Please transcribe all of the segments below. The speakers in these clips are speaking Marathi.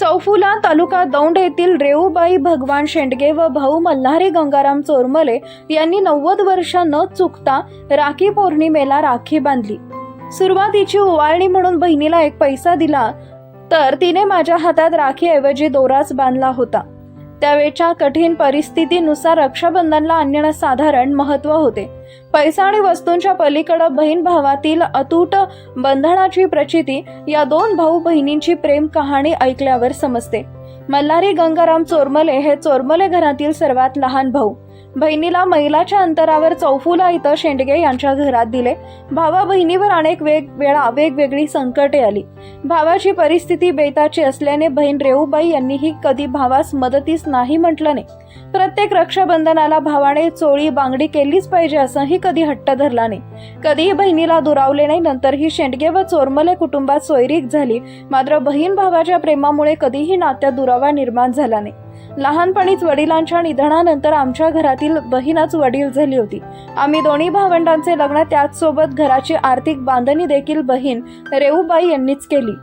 चौफुला तालुका दौंड येथील रेऊबाई भगवान शेंडगे व भाऊ मल्हारी गंगाराम चोरमले यांनी नव्वद वर्ष न चुकता राखी पौर्णिमेला राखी बांधली. सुरुवातीची ओवाळणी म्हणून बहिणीला एक पैसा दिला तर तिने माझ्या हातात राखीऐवजी दोराच बांधला होता. त्यावेळच्या कठीण परिस्थितीनुसार रक्षाबंधनला अन्यसाधारण साधारण महत्त्व होते. पैसा आणि वस्तूंच्या पलीकडं बहीण भावातील अतूट बंधनाची प्रचिती या दोन भाऊ बहिणींची प्रेम कहाणी ऐकल्यावर समजते. मल्हारी गंगाराम चोरमले हे चोरमले घरातील सर्वात लहान भाऊ. बहिणीला मैलाच्या अंतरावर चौफुला इथं शेंडगे यांच्या घरात दिले. भावा बहिणीवर अनेक वेग वेळा वेगवेगळी संकटे आली. भावाची परिस्थिती बेताची असल्याने बहीण रेऊबाई यांनीही कधी भावास मदतीस नाही म्हटलं नाही. प्रत्येक रक्षाबंधनाला भावाने चोळी बांगडी केलीच पाहिजे असंही कधी हट्ट धरला नाही. कधीही बहिणीला दुरावले नाही नंतर ही शेंडगे व चोरमले कुटुंबात सोयरीक झाली. मात्र बहीण भावाच्या प्रेमामुळे कधीही नात्यात दुरावा निर्माण झाला नाही. लहानपणीच वडिलांच्या निधनानंतर आमच्या घरातील बहीणच वडील झाली होती. आम्ही दोन्ही भावंडांचे लग्न त्याचसोबत घराची आर्थिक बांधणी देखील बहीण रेऊबाई यांनीच केली.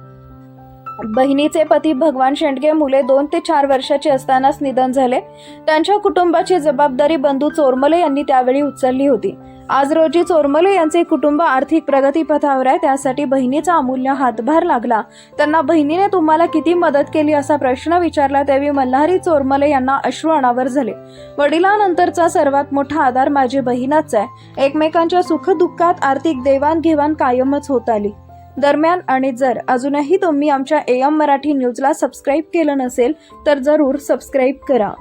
बहिणीचे पती भगवान शेंडगे मुले दोन ते चार वर्षाचे असतानाच निधन झाले. त्यांच्या कुटुंबाची जबाबदारी बंधू चोरमले यांनी त्यावेळी उचलली होती. आज रोजी चोरमले यांचे कुटुंब आर्थिक प्रगतीपथावर आहे. त्यासाठी बहिणीचा अमूल्य हातभार लागला. त्यांना बहिणीने तुम्हाला किती मदत केली असा प्रश्न विचारला त्यावेळी मल्हारी चोरमले यांना अश्रू अनावर झाले. वडिलांनंतरचा सर्वात मोठा आधार माझी बहिणाचा आहे. एकमेकांच्या सुखदुःखात आर्थिक देवाणघेवाण कायमच होत आली. दरम्यान आणि जर अजूनही तुम्ही आमच्या एम मराठी न्यूजला सबस्क्राईब केलं नसेल तर जरूर सबस्क्राईब करा.